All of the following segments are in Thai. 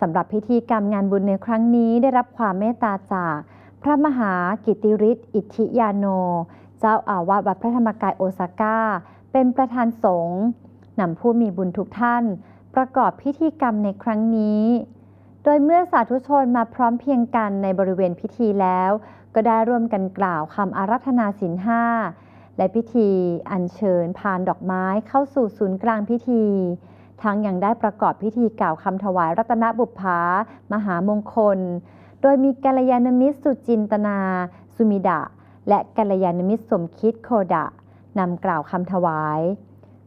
สำหรับพิธีกรรมงานบุญในครั้งนี้ได้รับความเมตตาจากพระมหากิติฤทธิ์อิทธิยาโน เจ้าอาวาสวัดพระธรรมกายโอซาก้า เป็นประธานสงฆ์นำผู้มีบุญทุกท่าน ประกอบพิธีกรรมในครั้งนี้ โดยเมื่อสาธุชนมาพร้อมเพียงกันในบริเวณพิธีแล้ว ก็ได้ร่วมกันกล่าวคำอารัธนาศีลห้าและพิธีอัญเชิญพานดอกไม้เข้าสู่ศูนย์กลางพิธี ทั้งยังได้ประกอบพิธีกล่าวคำถวายรัตนบุพภามหามงคล โดยมีกัลยาณมิตรสุจินตนา สุมิดะ และกัลยาณมิตรสมคิดโคดะนำกล่าวคำถวาย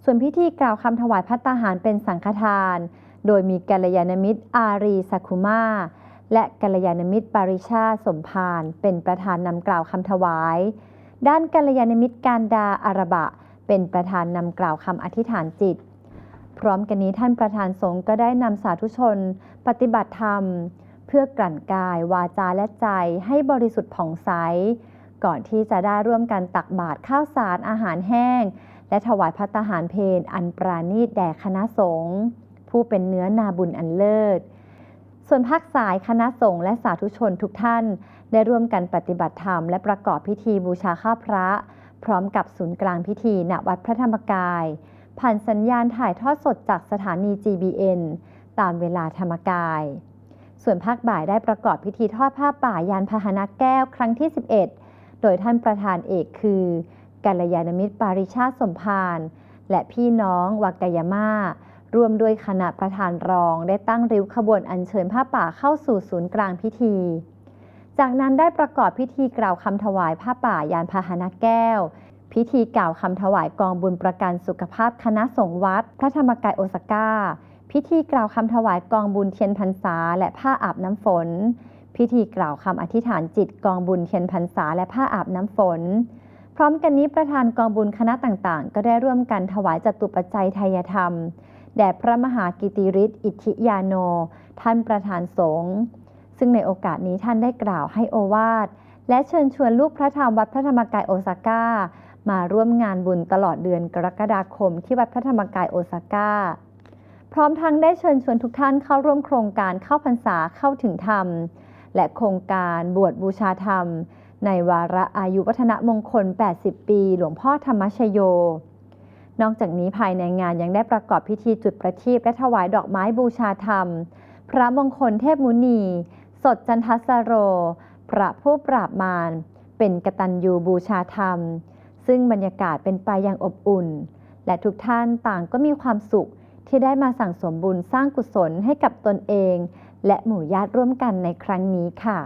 ส่วนพิธีกล่าวคำถวายพัตตาหารเป็นสังฆทาน โดยมีกัลยาณมิตรอารีสักคุมาและกัลยาณมิตรปาริชาสมพานเป็นประธานนำกล่าวคำถวาย ด้านกัลยาณมิตรการดาอารบะ เป็นประธานนำกล่าวคำอธิษฐานจิต พร้อมกันนี้ท่านประธานสงฆ์ก็ได้นำสาธุชน ปฏิบัติธรรม เพื่อกลั่นกายวาจาและใจให้บริสุทธิ์ผ่องใส ก่อนที่จะได้ร่วมกันตักบาตรข้าวสารอาหารแห้ง และถวายพัตตาหารเพลอันปราณีตแด่คณะสงฆ์ผู้เป็นเนื้อนาบุญอันเลิศส่วนภาคสายคณะสงฆ์และสาธุชนทุกท่าน ได้ร่วมกันปฏิบัติธรรมและประกอบพิธีบูชาข้าพระ พร้อมกับศูนย์กลางพิธีณวัดพระธรรมกาย ผ่านสัญญาณถ่ายทอดสดจากสถานี GBN ตามเวลาธรรมกาย ส่วนภาคบ่ายได้ประกอบพิธีทอดผ้าป่ายานพาหนะแก้วครั้งที่ 11 โดยท่านประธานเอกคือกัลยาณมิตรปาริชาติสมพานและพี่น้องวากายาม่ารวมด้วยคณะประธานรองได้ตั้งริ้วขบวนอัญเชิญผ้าป่าเข้าสู่ศูนย์กลางพิธี จากนั้นได้ประกอบพิธีกล่าวคำถวายผ้าป่ายานพาหนะแก้ว พิธีกล่าวคำถวายกองบุญประกันสุขภาพคณะสงฆ์วัด พระธรรมกายโอซาก้า พิธีกล่าวคำถวายกองบุญเทียนพรรษา และผ้าอาบน้ำฝน พิธีกล่าวคำอธิษฐานจิตกองบุญเทียนพรรษาและผ้าอาบน้ำฝน พร้อมกันนี้ประธานกองบุญคณะต่างๆ ก็ได้ร่วมกันถวายจตุปัจจัยไทยธรรมแด่พระมหากิติฤทธิ์อิทธิยาโน ท่านประธานสงฆ์ซึ่งในโอกาสนี้ท่านได้กล่าวให้โอวาทและเชิญชวนลูกพระธรรมวัดพระธรรมกายโอซาก้า มาร่วมงานบุญตลอดเดือนกรกฎาคมที่วัดพระธรรมกายโอซาก้า พร้อมทั้งได้เชิญชวนทุกท่านเข้าร่วมโครงการเข้าพรรษาเข้าถึงธรรม และโครงการบวชบูชาธรรม ในวาระอายุวัฒนมงคล 80 ปี หลวงพ่อธรรมชโย นอกจากนี้ภายในงานยังได้ประกอบพิธีจุดประทีปและถวายดอกไม้บูชาธรรม พระมงคลเทพมุนี สดจันทสโร พระผู้ปราบมาร เป็นกตัญญูบูชาธรรม ซึ่งบรรยากาศเป็นไปอย่างอบอุ่น และทุกท่านต่างก็มีความสุขที่ได้มาสั่งสมบุญสร้างกุศลให้กับตนเอง และหมู่ญาติร่วมกันในครั้งนี้ค่ะ